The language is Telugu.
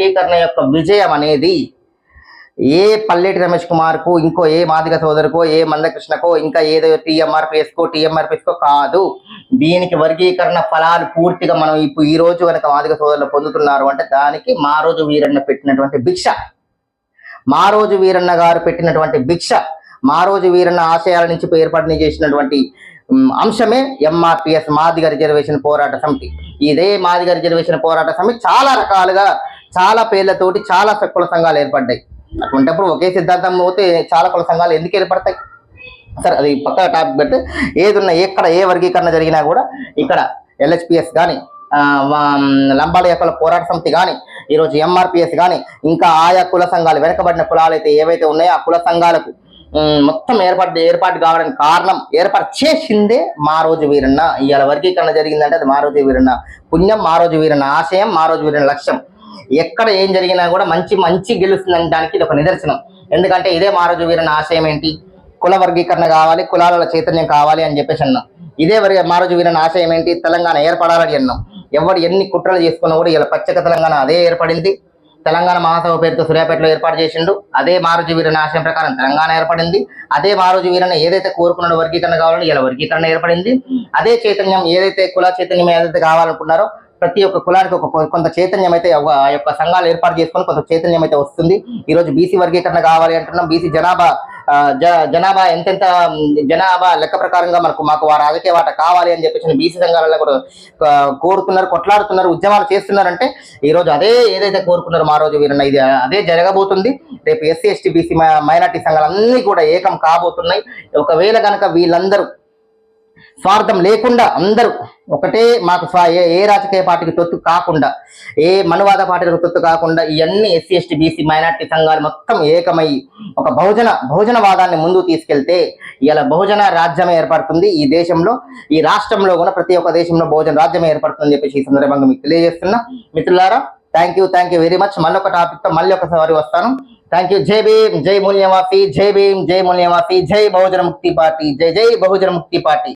వర్గీకరణ యొక్క విజయం అనేది ఏ పల్లెటి రమేష్ కుమార్కు ఇంకో ఏ మాదిగ సోదరుకో ఏ మందకృష్ణకో ఇంకా ఏదో టీఎంఆర్పిఎస్కో టీఎంఆర్పిఎస్కో కాదు. దీనికి వర్గీకరణ ఫలాలు పూర్తిగా మనం ఇప్పుడు ఈ రోజు కనుక మాదిగ సోదరులు పొందుతున్నారు అంటే దానికి మా రోజు వీరన్న పెట్టినటువంటి భిక్ష. మా రోజు వీరన్న గారు పెట్టినటువంటి భిక్ష మా రోజు వీరన్న ఆశయాల నుంచి ఏర్పాటు చేసినటువంటి అంశమే ఎంఆర్పిఎస్ మాదిగ రిజర్వేషన్ పోరాట సమితి. ఇదే మాదిగ రిజర్వేషన్ పోరాట సమితి చాలా రకాలుగా చాలా పేర్లతోటి చాలా కుల సంఘాలు ఏర్పడ్డాయి. అటువంటిప్పుడు ఒకే సిద్ధాంతం పోతే చాలా కుల సంఘాలు ఎందుకు ఏర్పడతాయి? సరే అది పక్క టాపిక్ పెడితే ఏదున్న ఎక్కడ ఏ వర్గీకరణ జరిగినా కూడా ఇక్కడ ఎల్హెచ్పిఎస్ కానీ లంబాల యొక్క పోరాట సమితి కానీ ఈరోజు ఎంఆర్పిఎస్ కానీ ఇంకా ఆయా కుల సంఘాలు వెనకబడిన కులాలు అయితే ఏవైతే ఉన్నాయో ఆ కుల సంఘాలకు మొత్తం ఏర్పాటు ఏర్పాటు కావడానికి కారణం ఏర్పాటు చేసిందే మా రోజు వీరన్న. ఇవాళ వర్గీకరణ జరిగిందంటే అది మా రోజు వీరన్న. పుణ్యం మా రోజు వీరన్న. ఆశయం మా రోజు వీరన్న లక్ష్యం. ఎక్కడ ఏం జరిగినా కూడా మంచి మంచి గెలుస్తుందని దానికి ఇది ఒక నిదర్శనం. ఎందుకంటే ఇదే మా వీరన్న ఆశయం ఏంటి? కుల వర్గీకరణ కావాలి కులాల చైతన్యం కావాలి అని చెప్పేసి అన్నాం. ఇదే వర్గ మారోజు వీరన్న ఆశయం ఏంటి? తెలంగాణ ఏర్పడాలని అన్నాం. ఎవరు ఎన్ని కుట్రలు చేసుకున్నా కూడా ఇలా పచ్చక తెలంగాణ అదే ఏర్పడింది. తెలంగాణ మహాసభ పేరుతో సూర్యాపేటలో ఏర్పాటు చేసిండు. అదే మారుజు వీరన్న ఆశయం ప్రకారం తెలంగాణ ఏర్పడింది. అదే మారుజు వీరన్న ఏదైతే కోరుకున్నాడో వర్గీకరణ కావాలని ఇలా వర్గీకరణ ఏర్పడింది. అదే చైతన్యం ఏదైతే కుల చైతన్యం ఏదైతే కావాలనుకున్నారో ప్రతి ఒక్క కులానికి ఒక కొంత చైతన్యం అయితే ఒక- ఆ యొక్క సంఘాలు ఏర్పాటు చేసుకొని కొంత చైతన్యం అయితే వస్తుంది. ఈ రోజు బీసీ వర్గీకరణ కావాలి అంటున్నాం. బీసీ జనాభా జ- జనాభా ఎంతెంత జనాభా లెక్క ప్రకారంగా మనకు మాకు వారు రాజకీయ వాట కావాలి అని చెప్పేసి బీసీ సంఘాలలో కూడా కోరుతున్నారు కొట్లాడుతున్నారు ఉద్యమాలు చేస్తున్నారంటే ఈ రోజు అదే ఏదైతే కోరుకున్నారో మా రోజు వీరన్న ఇది అదే జరగబోతుంది. రేపు ఎస్సీ ఎస్టీ బీసీ మైనార్టీ సంఘాలన్నీ కూడా ఏకం కాబోతున్నాయి. ఒకవేళ కనుక వీళ్ళందరూ స్వార్థం లేకుండా అందరూ ఒకటే మాకు ఏ ఏ రాజకీయ పార్టీకి తొత్తు కాకుండా ఏ మనువాద పార్టీలకు తొత్తు కాకుండా ఇవన్నీ ఎస్సీ ఎస్టీ బీసీ మైనార్టీ సంఘాలు మొత్తం ఏకమై ఒక బహుజన బహుజనవాదాన్ని ముందుకు తీసుకెళ్తే ఇలా బహుజన రాజ్యమే ఏర్పడుతుంది. ఈ దేశంలో ఈ రాష్ట్రంలో కూడా ప్రతి ఒక్క దేశంలో బహుజన రాజ్యం ఏర్పడుతుంది చెప్పేసి ఈ సందర్భంగా మీకు తెలియజేస్తున్నా. మిత్రులారా thank you thank you very much మళ్ళీ ఒక టాపిక్తో మళ్ళీ ఒకసారి వస్తాను. థ్యాంక్ యూ జై భీమ్ జై మూల్యవాసి జై భీమ్ జై మూల్యవాసి జై బహుజన ముక్తి పార్టీ జై జై బహుజన ముక్తి పార్టీ.